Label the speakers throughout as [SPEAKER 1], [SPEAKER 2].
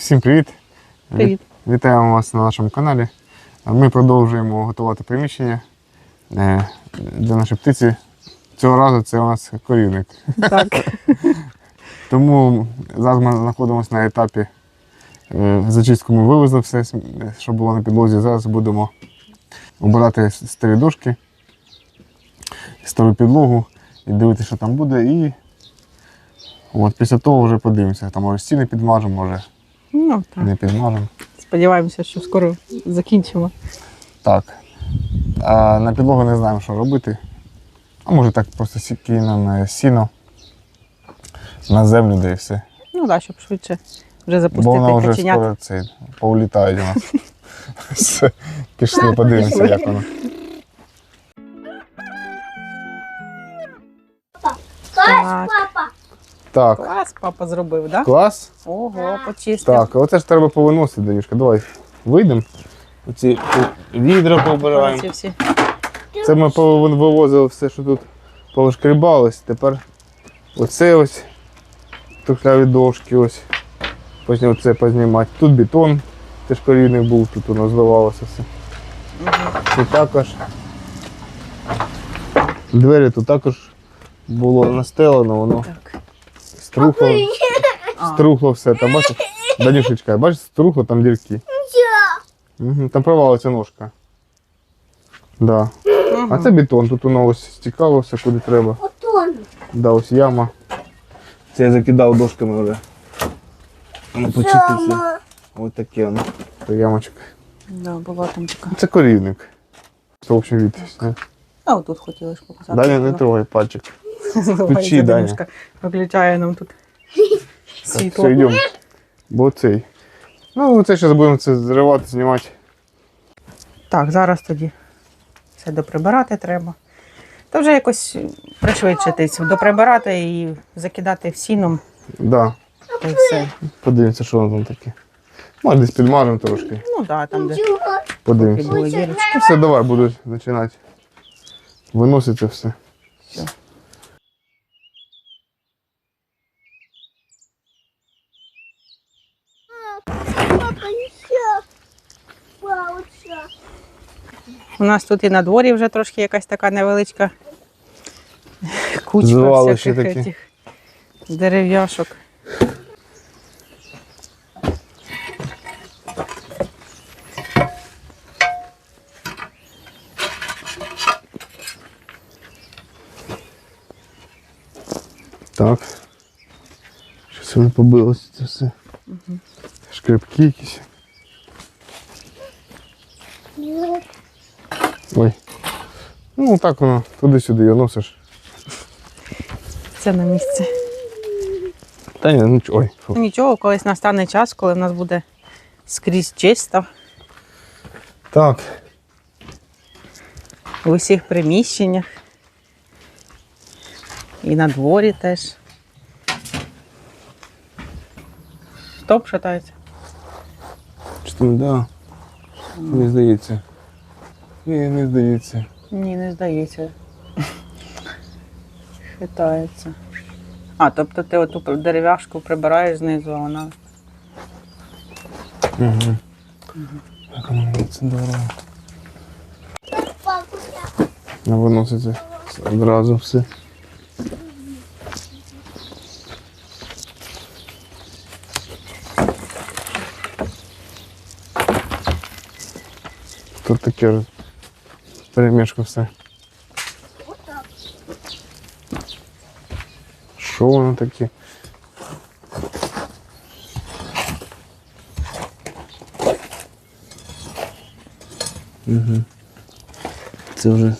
[SPEAKER 1] Всім привіт!
[SPEAKER 2] Привіт.
[SPEAKER 1] Вітаємо вас на нашому каналі. Ми продовжуємо готувати приміщення е, для нашої птиці. Цього разу це у нас корівник.
[SPEAKER 2] Так.
[SPEAKER 1] Тому зараз ми знаходимося на етапі е, зачистку. Ми вивезли все, що було на підлозі. Зараз будемо обирати старі дошки, стару підлогу і дивитися, що там буде. І от, після того вже подивимося. Там може стіни підмажемо, може
[SPEAKER 2] Ну, так.
[SPEAKER 1] не підмажемо.
[SPEAKER 2] Сподіваємося, що скоро закінчимо.
[SPEAKER 1] Так. А на підлогу не знаємо, що робити. А може так просто кинемо сіно на землю, де і все.
[SPEAKER 2] Ну так, щоб швидше вже
[SPEAKER 1] Бо
[SPEAKER 2] запустити
[SPEAKER 1] вона вже скоро це, поулітає у нас. Все. Пішли, подивимося, як воно.
[SPEAKER 2] Так, Клас, папа зробив, так? Да?
[SPEAKER 1] клас.
[SPEAKER 2] Ого, почистив.
[SPEAKER 1] Так, оце ж треба повиносити, Даюшка. Давай вийдемо. Оці відра побираємо.
[SPEAKER 2] Оці всі.
[SPEAKER 1] Це ми вивозили все, що тут повишкрібалось. Тепер оце ось трухляві дошки, ось. Потім оце познімати. Тут бетон, теж корінний був, тут воно зливалося все. Це також. Двері тут також було настелено, воно
[SPEAKER 2] Так.
[SPEAKER 1] Струхло, струхло все. Там бачиш, Данюшечка, бачиш, струхло, там дірки. Угу, там провалиться ножка. Да. А це бетон, тут воно ось стікало все куди треба. Да, ось яма. Це я закидав дошками вже. Воно почиститься. Ось таке воно. Та ямочка.
[SPEAKER 2] да, була там така.
[SPEAKER 1] Це корівник. Це в общем від.
[SPEAKER 2] А отут хотіла ж показати.
[SPEAKER 1] Даня, не трогай пальчик. Ключі, Даня.
[SPEAKER 2] Виключає нам тут світло.
[SPEAKER 1] все, йдемо. Бо цей. Ну, це зараз будемо це зривати, знімати.
[SPEAKER 2] Так, зараз тоді все доприбирати треба. Та вже якось пришвидшитись, доприбирати і закидати в сіном,
[SPEAKER 1] Да.
[SPEAKER 2] та й все.
[SPEAKER 1] Подивимося, що воно там таке. Може, десь підмажемо трошки.
[SPEAKER 2] Ну так, да, там де
[SPEAKER 1] Подивимося.
[SPEAKER 2] були дірочки.
[SPEAKER 1] Все, давай, буду починати. Виносити все.
[SPEAKER 2] Все. У нас тут і на дворі вже трошки якась така невеличка кучка всяких этих дерев'яшок.
[SPEAKER 1] Так. Щось воно побилося це все. Шкребки якісь. Ой. Ну так воно, туди-сюди його носиш.
[SPEAKER 2] Це на місці.
[SPEAKER 1] Та ні, ну чо- ой. фу.
[SPEAKER 2] Ну, Нічого, колись настане час, коли в нас буде скрізь чисто
[SPEAKER 1] Так.
[SPEAKER 2] в усіх приміщеннях. І на дворі теж. Стоп шатається.
[SPEAKER 1] Що не да. Не здається. Ні, не здається.
[SPEAKER 2] Ні, не здається. Хитається. А, тобто ти оту дерев'яшку прибираєш знизу, а вона.
[SPEAKER 1] Угу. Як воно це дорого. Не виноситься одразу все. Тут таке перемішку все. Що воно таке? Угу. Це вже.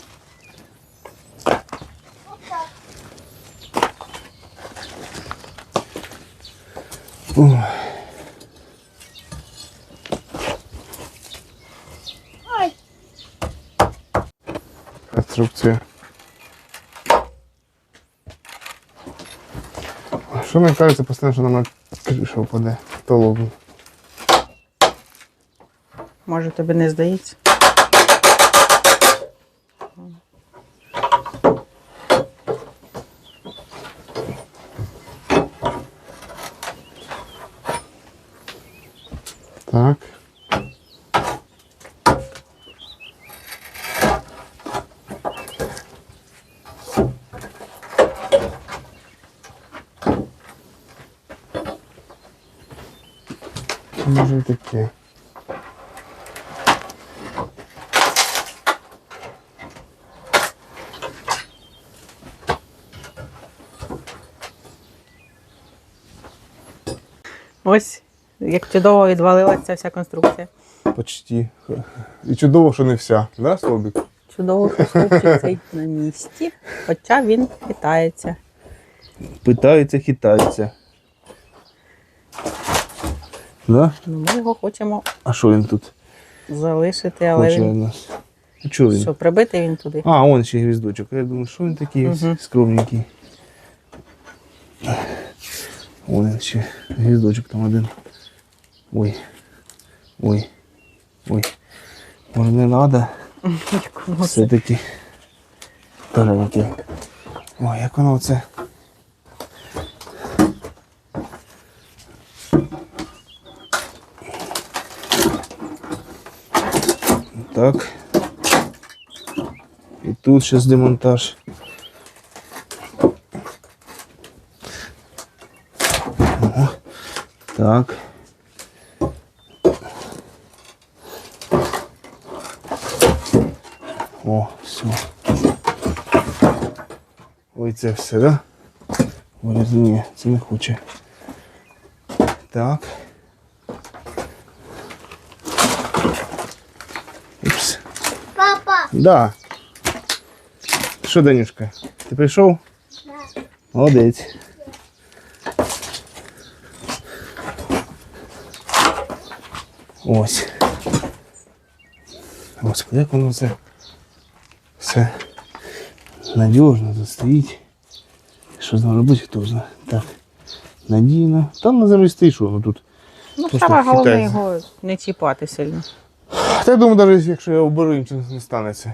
[SPEAKER 1] Ой. Конструкція. Що мені кажеться, постійно, що нам на кришу то Толоку.
[SPEAKER 2] Може тобі не здається?
[SPEAKER 1] Так. Може.
[SPEAKER 2] Ось як чудово відвалилася вся конструкція.
[SPEAKER 1] Почти. І чудово, що не вся. Да, Слобік?
[SPEAKER 2] Чудово, що стовпчик цей на місці, хоча він хитається.
[SPEAKER 1] Питаються, хитаються. Да?
[SPEAKER 2] Ну, ми його хочемо
[SPEAKER 1] А що він тут
[SPEAKER 2] залишити, але
[SPEAKER 1] хоче від
[SPEAKER 2] він
[SPEAKER 1] нас? А чого він?
[SPEAKER 2] що, прибити він туди.
[SPEAKER 1] А, он ще гвіздочок. Я думаю, що він такий
[SPEAKER 2] Мгм.
[SPEAKER 1] скромненький. Вон він ще гвіздочок там один. Ой. Ой. Ой. Може не треба.
[SPEAKER 2] Якому це?
[SPEAKER 1] Все-таки. Дорогенький. Ой, як воно це. Так. І тут ще демонтаж. О, так. О, все. Ой, це все, да? Ой, ні, це не хоче. Так. Упс.
[SPEAKER 3] Папа.
[SPEAKER 1] Да. Що, Данюшка, ти прийшов?
[SPEAKER 3] Да.
[SPEAKER 1] Молодець. Ось. Господи, як воно це все надіжно тут стоїть. Що з ним робити, хто знає. Так. Надійно. Там на землі стоїть, що тут.
[SPEAKER 2] Ну,
[SPEAKER 1] Просто
[SPEAKER 2] саме головне
[SPEAKER 1] хитається.
[SPEAKER 2] його не чіпати сильно.
[SPEAKER 1] Та я думаю, навіть якщо я оберу, нічого не станеться.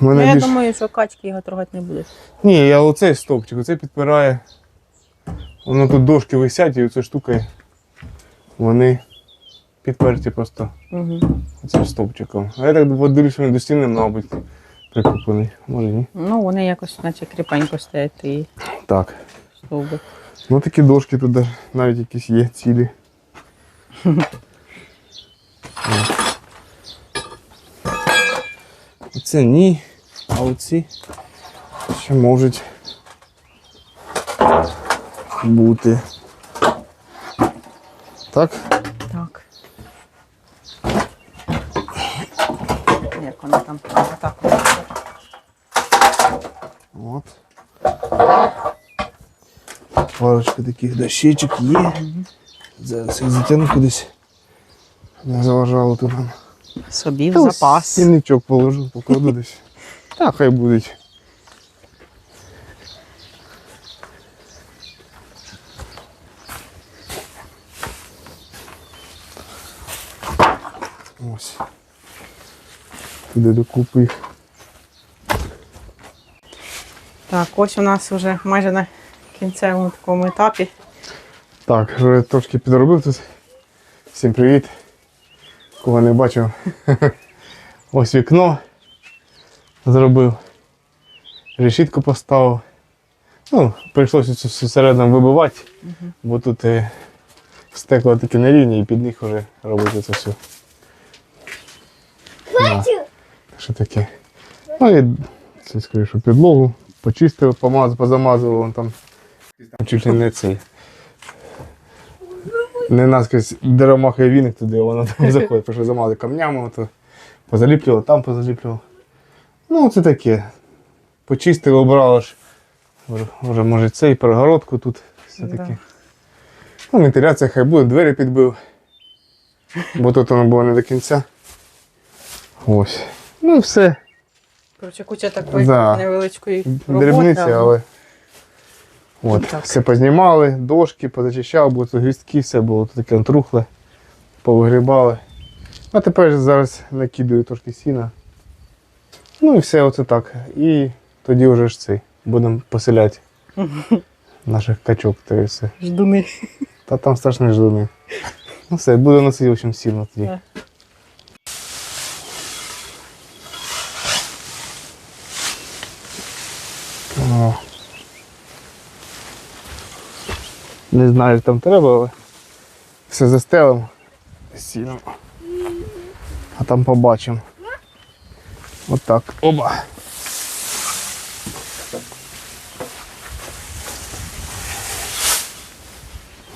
[SPEAKER 2] Ну, я
[SPEAKER 1] більш...
[SPEAKER 2] думаю, що качки його трогати не будуть.
[SPEAKER 1] Ні, я оцей стовпчик, оцей підпирає. Воно тут дошки висять і оця штука. Вони підперті просто
[SPEAKER 2] Угу.
[SPEAKER 1] цим стовпчиком. А я так подивлюся, він до стіни, мабуть, прикріплений. Може ні.
[SPEAKER 2] Ну, вони якось наче кріпенько стоять і
[SPEAKER 1] Так.
[SPEAKER 2] стовби.
[SPEAKER 1] Ну такі дошки тут навіть якісь є цілі. Оце ні, а оці ще можуть бути. Так?
[SPEAKER 2] Так. Як воно там? Так.
[SPEAKER 1] От. Парочка таких дощечок є. Зараз їх затягну кудись. Не заважало тут.
[SPEAKER 2] Собі в
[SPEAKER 1] Та
[SPEAKER 2] запас.
[SPEAKER 1] Стільничок положу, покладу десь. Так, хай будуть. Ось. Туди докупи їх.
[SPEAKER 2] Так, ось у нас вже майже на кінцевому такому етапі.
[SPEAKER 1] Так, вже трошки підробив тут. Всім привіт. Кого не бачив. Ось вікно зробив. Решітку поставив. Ну, прийшлося це всередину вибивати, бо тут е, стекло таке на рівні і під них вже робити це все. Да. Що таке? Ну і це скоріше підлогу. Почистив, помазав, позамазував, вон там чуть ли не цей. Не наскрізь деромахає віник туди, воно там заходить, пішли замазати камнями, то позаліплював, там позаліплював. Ну, це таке. Почистив, обрав аж. Вже, вже може цей перегородку тут все
[SPEAKER 2] Да.
[SPEAKER 1] таке. Ну, вентиляція хай буде, двері підбив. Бо тут воно було не до кінця. Ось. Ну, все.
[SPEAKER 2] Коротше, куча такої
[SPEAKER 1] Да.
[SPEAKER 2] невеличкої роботи.
[SPEAKER 1] Дрібниці,
[SPEAKER 2] але.
[SPEAKER 1] От,
[SPEAKER 2] Так.
[SPEAKER 1] все познімали, дошки позачищав, бо гвіздки, все було таке трухле, повигрібали. А тепер зараз накидаю трошки сіна. Ну і все оце так. І тоді вже ж цей. Будемо поселяти наших качок і все.
[SPEAKER 2] Ждуни.
[SPEAKER 1] Та там страшні ждуни. Ну все, буде общем, сильно тоді. Не знаю, там треба, але все застелимо сіном. А там побачимо. Отак. Оба.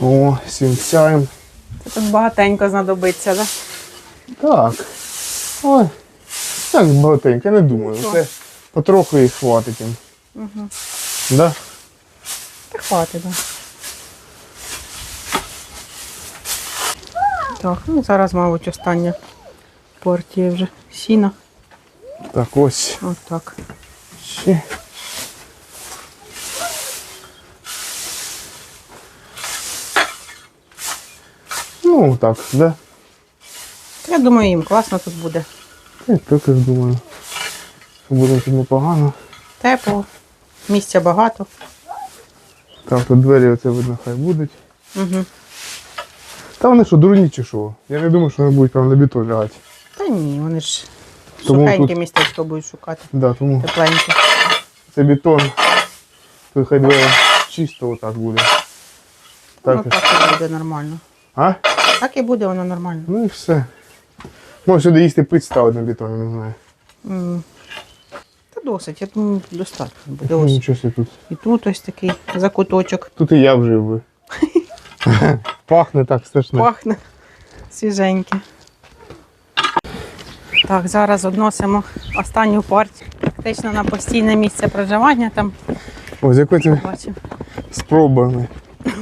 [SPEAKER 1] О, сінцяємо.
[SPEAKER 2] Це тут багатенько знадобиться, так?
[SPEAKER 1] Так. Ой. Так багатенько, я не думаю.
[SPEAKER 2] Що?
[SPEAKER 1] Це потроху і хватить їм.
[SPEAKER 2] Угу.
[SPEAKER 1] Да?
[SPEAKER 2] Та хватить, так. Так, ну зараз, мабуть, остання партія вже сіна.
[SPEAKER 1] Так, ось.
[SPEAKER 2] Отак.
[SPEAKER 1] Ще. Ну, так, да?
[SPEAKER 2] Я думаю, їм класно тут буде.
[SPEAKER 1] Я також думаю. Що буде тут непогано.
[SPEAKER 2] Тепло, місця багато.
[SPEAKER 1] Так, тут двері оце видно, хай будуть.
[SPEAKER 2] Угу.
[SPEAKER 1] Та вони що, дурні чи що? Я не думаю, що вони будуть прямо на бетон лягати.
[SPEAKER 2] Та ні, вони ж
[SPEAKER 1] Тому
[SPEAKER 2] сухеньке
[SPEAKER 1] тут-
[SPEAKER 2] містечко будуть шукати.
[SPEAKER 1] Да, тому
[SPEAKER 2] Тепленьке.
[SPEAKER 1] це бетон. Тут хай двері чисто отак буде. Так.
[SPEAKER 2] Ну так і буде нормально.
[SPEAKER 1] А?
[SPEAKER 2] Так і буде воно нормально.
[SPEAKER 1] Ну і все. Може сюди їсти пить ставити на бетон, не знаю.
[SPEAKER 2] М. Та досить, я думаю, достатньо буде.
[SPEAKER 1] Ну,
[SPEAKER 2] Ось.
[SPEAKER 1] Нічого собі тут.
[SPEAKER 2] І тут ось такий закуточок.
[SPEAKER 1] Тут і я вже би. Пахне так страшно.
[SPEAKER 2] Пахне свіженьке. Так, зараз односимо останню партію. Фактично на постійне місце проживання там
[SPEAKER 1] Ось якось
[SPEAKER 2] бачимо.
[SPEAKER 1] спробами.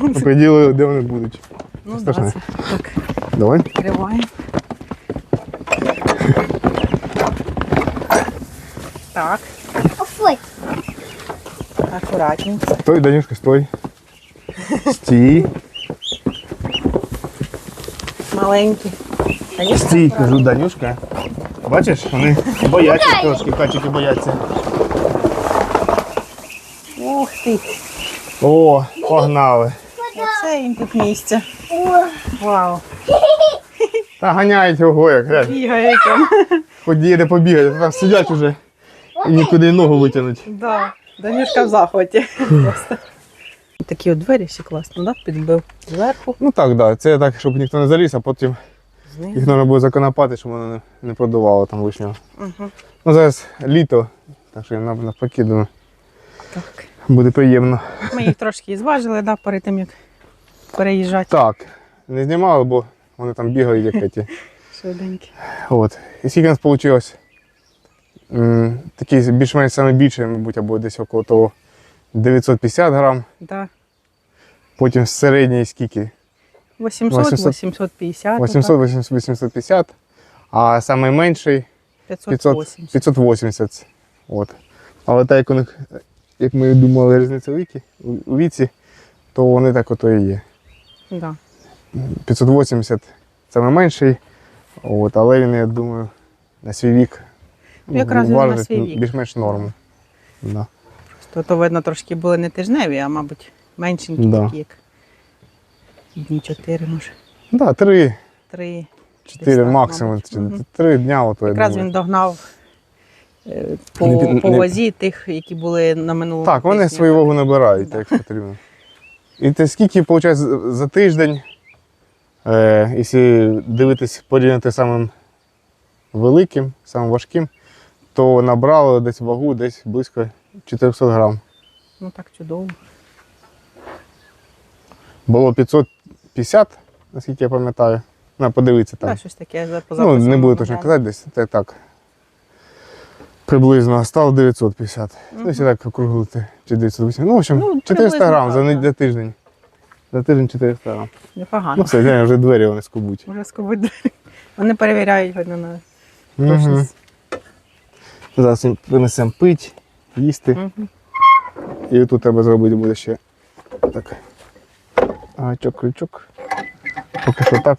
[SPEAKER 1] Оприділили, де вони будуть.
[SPEAKER 2] Ну да, це так,
[SPEAKER 1] Давай.
[SPEAKER 2] відкриваємо. Так,
[SPEAKER 3] Ой,
[SPEAKER 2] акуратненько.
[SPEAKER 1] Стой, Данюшка, стой. Стій.
[SPEAKER 2] Конечно,
[SPEAKER 1] Стій, кажу, Данюшка. Бачиш, вони бояться трошки, качики бояться.
[SPEAKER 2] Ух ти.
[SPEAKER 1] О, погнали.
[SPEAKER 2] Оце їм тут місце. Вау.
[SPEAKER 1] Та ганяють його, як глянь.
[SPEAKER 2] Бігає там.
[SPEAKER 1] Хоч їде побігати, там сидять уже і нікуди ногу витягнуть.
[SPEAKER 2] Да. Данюшка в захваті. Просто. Такі от двері ще класно, да? Підбив зверху,
[SPEAKER 1] Ну так, да. Це так, щоб ніхто не заліз, а потім їх треба буде законопати, щоб воно не, не продувало там лишнього.
[SPEAKER 2] Угу.
[SPEAKER 1] Ну зараз літо, так що я навпаки думаю,
[SPEAKER 2] Так.
[SPEAKER 1] буде приємно.
[SPEAKER 2] Ми їх трошки зважили, да, перед тим як переїжджати
[SPEAKER 1] Так, не знімали, бо вони там бігають як ті.
[SPEAKER 2] швиденько.
[SPEAKER 1] От. І скільки у нас вийшло? М, Такий більш-менш саме більший, мабуть, або десь около того 950 грам.
[SPEAKER 2] Да.
[SPEAKER 1] Потім середній скільки?
[SPEAKER 2] 800,
[SPEAKER 1] 800,
[SPEAKER 2] 850,
[SPEAKER 1] 800, 800 850. А найменший
[SPEAKER 2] 580.
[SPEAKER 1] 580. От. Але так як у них, як ми думали, різниця віці, у віці, то вони так ото і є.
[SPEAKER 2] Да.
[SPEAKER 1] 580 це найменший, от, але він, я думаю, на свій вік
[SPEAKER 2] Ну, якраз він на
[SPEAKER 1] важить
[SPEAKER 2] свій вік.
[SPEAKER 1] більш-менш норму. Да.
[SPEAKER 2] То, то видно трошки були не тижневі, а мабуть меншенькі
[SPEAKER 1] Да.
[SPEAKER 2] такі, як дні 4, може.
[SPEAKER 1] Да, три,
[SPEAKER 2] 3.
[SPEAKER 1] чотири
[SPEAKER 2] так,
[SPEAKER 1] максимум.
[SPEAKER 2] Мгм.
[SPEAKER 1] Три дня, от,
[SPEAKER 2] Якраз він догнав е, по,
[SPEAKER 1] Не
[SPEAKER 2] по
[SPEAKER 1] не-
[SPEAKER 2] вазі тих, які були на минулому.
[SPEAKER 1] Так, вони
[SPEAKER 2] тижні.
[SPEAKER 1] свою вагу набирають,
[SPEAKER 2] Да.
[SPEAKER 1] як потрібно. І те скільки, виходить, за за тиждень, е, якщо дивитись порівняти самим великим, самим важким, то набрали десь вагу десь близько 400 грам.
[SPEAKER 2] Ну так чудово.
[SPEAKER 1] Було 550, наскільки я пам'ятаю. На, подивитися там.
[SPEAKER 2] Так, щось таке за
[SPEAKER 1] ну, не буду точно
[SPEAKER 2] да.
[SPEAKER 1] казати, десь так, так. Приблизно стало 950.
[SPEAKER 2] Мгм.
[SPEAKER 1] Десь так округлити. Чи 980. Ну, в общем,
[SPEAKER 2] Ну,
[SPEAKER 1] 400
[SPEAKER 2] приблизно
[SPEAKER 1] грам за, за тиждень. За тиждень 400 грам.
[SPEAKER 2] Непогано.
[SPEAKER 1] Ну все, глянь, вже двері вони скубуть.
[SPEAKER 2] Може скобуть. Вони перевіряють видно на
[SPEAKER 1] Угу. Зараз їм принесемо пить, їсти.
[SPEAKER 2] Мгм.
[SPEAKER 1] І тут треба зробити буде ще так. Гачок, крючок. Поки що так.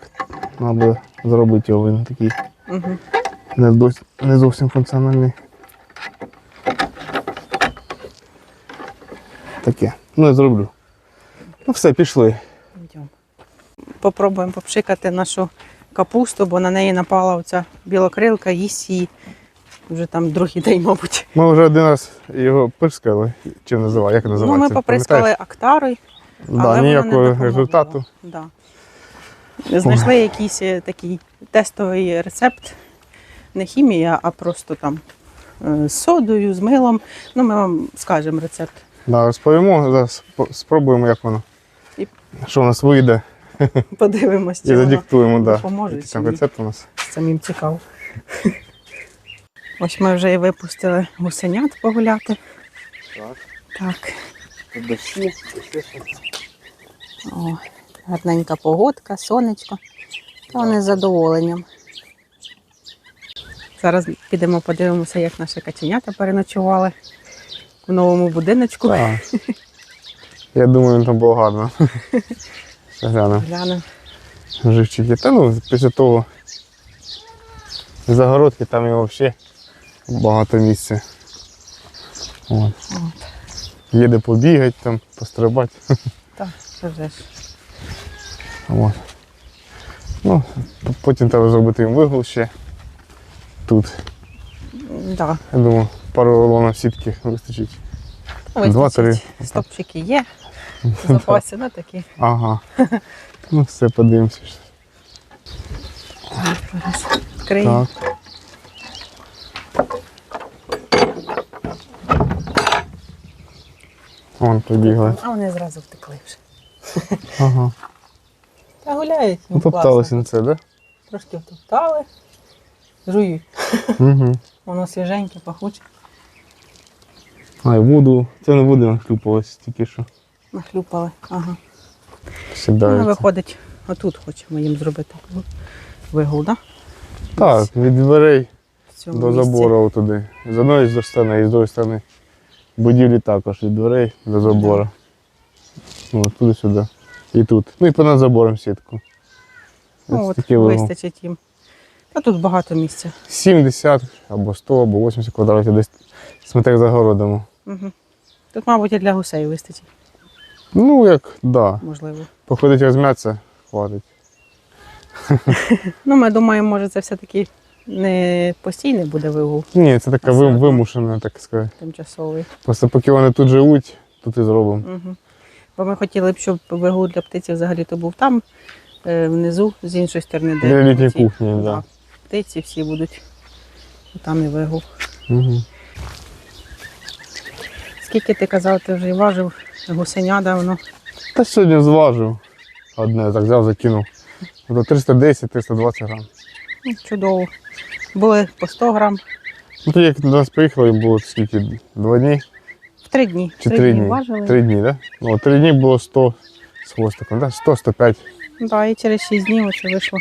[SPEAKER 1] Треба зробити його, він такий
[SPEAKER 2] Мгм.
[SPEAKER 1] не, дос- не зовсім функціональний. Таке. Ну, я зроблю. Ну все, пішли.
[SPEAKER 2] Йдемо. Попробуємо попшикати нашу капусту, бо на неї напала оця білокрилка, їсть її вже там другий день, мабуть.
[SPEAKER 1] Ми вже один раз його пирскали, чи називає, як називається?
[SPEAKER 2] Ну, ми поприскали актарою,
[SPEAKER 1] Да,
[SPEAKER 2] але воно не
[SPEAKER 1] ніякого результату.
[SPEAKER 2] Да. Знайшли якийсь е, такий тестовий рецепт, не хімія, а просто там е, з содою, з милом. Ну, ми вам скажемо рецепт.
[SPEAKER 1] Да, розповімо, зараз спробуємо, як воно.
[SPEAKER 2] І-
[SPEAKER 1] Що у нас вийде,
[SPEAKER 2] Подивимось,
[SPEAKER 1] і
[SPEAKER 2] чи воно
[SPEAKER 1] да. там рецепт у нас.
[SPEAKER 2] самим цікаво. Ось ми вже і випустили гусенят погуляти.
[SPEAKER 1] Так.
[SPEAKER 2] Так. О, гарненька погодка, сонечко. Та вони з задоволенням. Зараз підемо подивимося, як наші каченята переночували в новому будиночку.
[SPEAKER 1] Так. Я думаю, там було гарно. Глянемо.
[SPEAKER 2] Глянемо.
[SPEAKER 1] Живчики. Та ну, після того загородки там і взагалі багато місця. От.
[SPEAKER 2] От.
[SPEAKER 1] Є де побігати, там, пострибати.
[SPEAKER 2] Так, це вже ж.
[SPEAKER 1] От. Ну, потім треба зробити їм вигул ще. Тут,
[SPEAKER 2] Да.
[SPEAKER 1] я думаю, пару рулонів сітки вистачить. Два-три.
[SPEAKER 2] Стопчики є. В запасі, ну такі.
[SPEAKER 1] Ага. Ну, все, подивимося. Так. Вон побігли.
[SPEAKER 2] А вони зразу втекли вже.
[SPEAKER 1] Ага.
[SPEAKER 2] Та гуляють.
[SPEAKER 1] Ну,
[SPEAKER 2] їм
[SPEAKER 1] топтали
[SPEAKER 2] класно.
[SPEAKER 1] сінце, да?
[SPEAKER 2] Трошки втоптали. Жують.
[SPEAKER 1] Угу.
[SPEAKER 2] Воно свіженьке, пахуче.
[SPEAKER 1] А, і воду. Це не води наклюпалось тільки що.
[SPEAKER 2] Нахлюпали. Ага. Воно
[SPEAKER 1] Сідається.
[SPEAKER 2] виходить, отут хочемо їм зробити вигул, да?
[SPEAKER 1] Так, від дверей до
[SPEAKER 2] місці.
[SPEAKER 1] забору туди. З одної сторони і з другої сторони. Будівлі також від дверей до забору. Ну, туди-сюди. І тут. Ну і понад забором сітку.
[SPEAKER 2] Ну,
[SPEAKER 1] Ось
[SPEAKER 2] от, вистачить їм. Та тут багато місця.
[SPEAKER 1] 70 або 100, або 80 квадратів десь ми так загородимо.
[SPEAKER 2] Угу. Тут, мабуть, і для гусей вистачить,
[SPEAKER 1] Ну, як, да.
[SPEAKER 2] можливо.
[SPEAKER 1] Походить розм'ятися, хватить.
[SPEAKER 2] Ну, ми думаємо, може, це все-таки не постійний буде вигул
[SPEAKER 1] Ні, це така вим, вимушена, так сказати.
[SPEAKER 2] тимчасовий.
[SPEAKER 1] Просто поки вони тут живуть, тут і зробимо.
[SPEAKER 2] Угу. Бо ми хотіли б, щоб вигул для птиці взагалі то був там, е, внизу, з іншої сторони, де
[SPEAKER 1] Для літньої
[SPEAKER 2] ці-
[SPEAKER 1] кухні, так.
[SPEAKER 2] да, птиці всі будуть. І Там і вигул.
[SPEAKER 1] Угу.
[SPEAKER 2] Скільки ти казав, ти вже важив гусеня давно.
[SPEAKER 1] Та сьогодні зважив одне, так взяв, закинув. До 310-320 грам.
[SPEAKER 2] Ну, Чудово. Були по 100 грам
[SPEAKER 1] Ну, то як до нас приїхали, було скільки? Два дні
[SPEAKER 2] в три дні.
[SPEAKER 1] чи три дні?
[SPEAKER 2] важили.
[SPEAKER 1] Три дні, так? Да? Ну, три дні було 100 з хвостиком, да? 100-105.
[SPEAKER 2] Да, і через 6 днів оце вийшло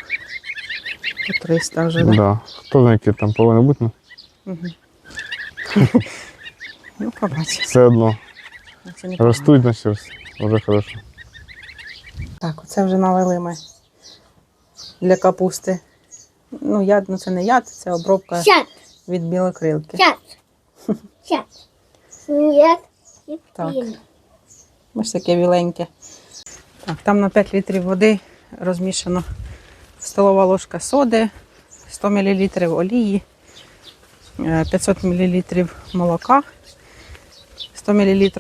[SPEAKER 2] по 300 вже.
[SPEAKER 1] Да.
[SPEAKER 2] Да?
[SPEAKER 1] Хто знає, які там повинні бути, ну,
[SPEAKER 2] Угу. ну, побачимо.
[SPEAKER 1] все одно.
[SPEAKER 2] Це не
[SPEAKER 1] Ростуть, значить, вже хорошо.
[SPEAKER 2] Так, оце вже навели ми для капусти. Ну, яд, ну це не яд, це обробка
[SPEAKER 3] Сейчас,
[SPEAKER 2] від білокрилки.
[SPEAKER 3] сейчас, сейчас. Нет.
[SPEAKER 2] Так.
[SPEAKER 3] пин.
[SPEAKER 2] Ось таке біленьке. Так, там на 5 літрів води розмішано столова ложка соди, 100 мл олії, е, 500 мл молока, 100 мл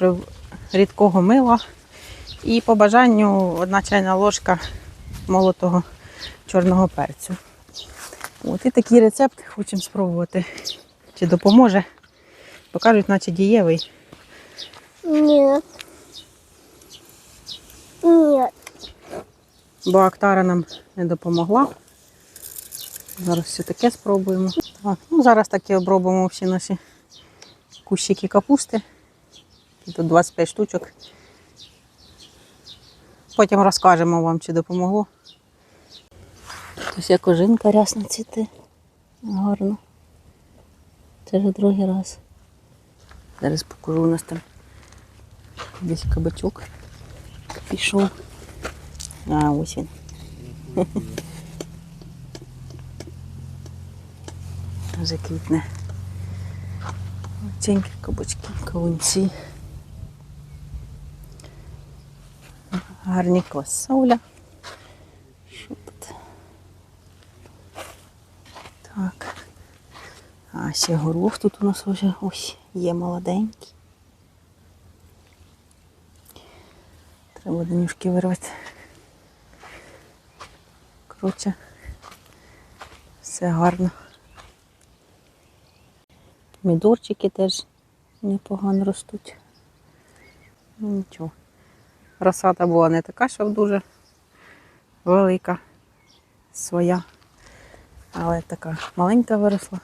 [SPEAKER 2] рідкого мила і по бажанню одна чайна ложка молотого чорного перцю. От і такий рецепт хочемо спробувати. Чи допоможе? Покажуть, наче дієвий.
[SPEAKER 3] Нет. Нет.
[SPEAKER 2] бо Актара нам не допомогла. Зараз все таке спробуємо. Так, ну зараз таки обробимо всі наші кущики капусти. Тут 25 штучок. Потім розкажемо вам, чи допомогло. Ось як ожинка рясно цвіте. Гарно. Це вже другий раз. Зараз покажу у нас там десь кабачок пішов. А, ось він. Вже квітне. Оцінькі кабачки, кавунці. Гарні квасоля. А ще горох тут у нас вже ось є молоденький. Треба денюшки вирвати. Коротше, все гарно. Мідорчики теж непогано ростуть. Ну нічого. Розсада була не така, щоб дуже велика своя. Але така маленька виросла.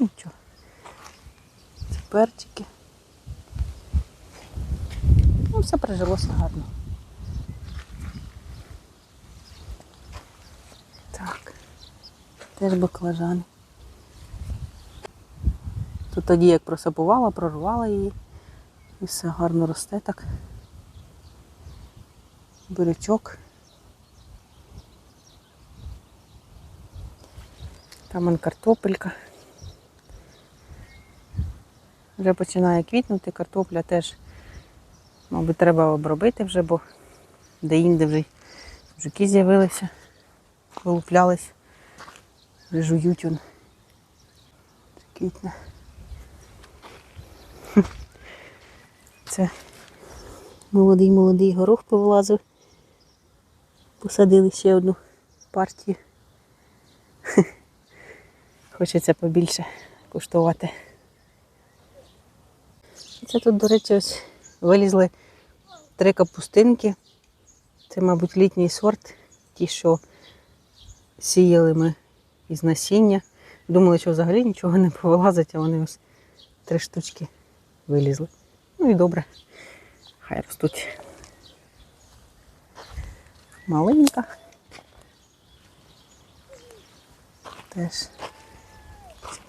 [SPEAKER 2] Нічого. Це перчики. Ну, все прижилося гарно. Так. Теж баклажани. Тут тоді як просапувала, прорвала її. І все гарно росте так. Бурячок. Там он картопелька. Вже починає квітнути, картопля теж, мабуть, треба обробити вже, бо де-інде вже жуки з'явилися, вилуплялись, жують он. Квітне. Це молодий молодий горох повилазив. Посадили ще одну партію. Хочеться побільше куштувати. Це тут, до речі, ось вилізли три капустинки. Це, мабуть, літній сорт. Ті, що сіяли ми із насіння. Думали, що взагалі нічого не повилазить, а вони ось три штучки вилізли. Ну і добре. Хай ростуть. Маленька. Теж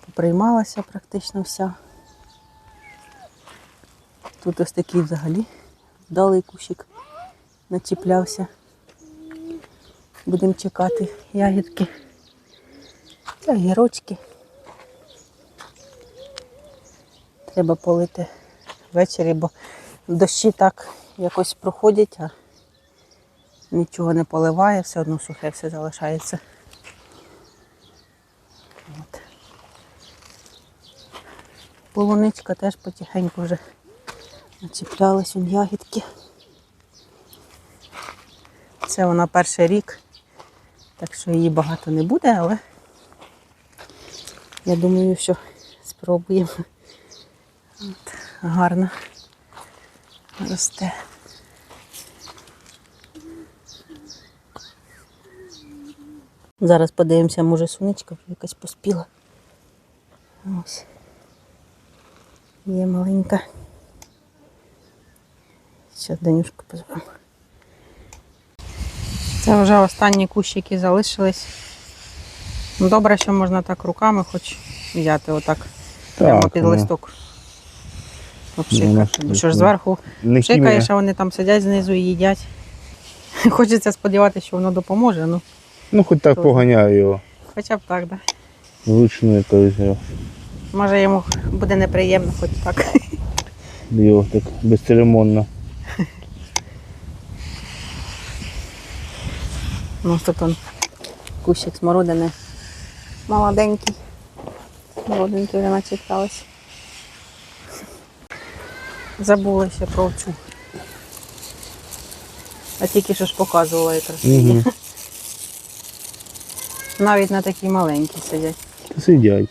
[SPEAKER 2] поприймалася практично вся. Тут ось такий взагалі вдалий кущик начіплявся. Будемо чекати ягідки. Це огірочки. Треба полити ввечері, бо дощі так якось проходять, а нічого не поливає, все одно сухе все залишається. От. Полуничка теж потихеньку вже начіплялись он ягідки. Це вона перший рік, так що її багато не буде, але я думаю, що спробуємо. От, гарно росте. Зараз подивимося, може суничка вже якась поспіла. Ось. Є маленька. Зараз Данюшку позвемо. Це вже останні кущики залишились. Ну, Добре, що можна так руками хоч взяти отак. прямо під
[SPEAKER 1] ну,
[SPEAKER 2] листок.
[SPEAKER 1] Ну,
[SPEAKER 2] Обшикати.
[SPEAKER 1] наш
[SPEAKER 2] що ж зверху пшикаєш, а вони там сидять знизу і їдять. Хочеться сподіватися, що воно допоможе. Ну,
[SPEAKER 1] Ну, хоч так поганяю його.
[SPEAKER 2] хоча б так, да.
[SPEAKER 1] Вручну якось його.
[SPEAKER 2] Може йому буде неприємно, хоч так.
[SPEAKER 1] Його так безцеремонно.
[SPEAKER 2] Ну, тут он кущик смородини молоденький. Смородинки вже начитались. Забула ще про цю. А тільки що ж показувала якраз.
[SPEAKER 1] Угу.
[SPEAKER 2] Навіть на такі маленькі сидять.
[SPEAKER 1] Сидять.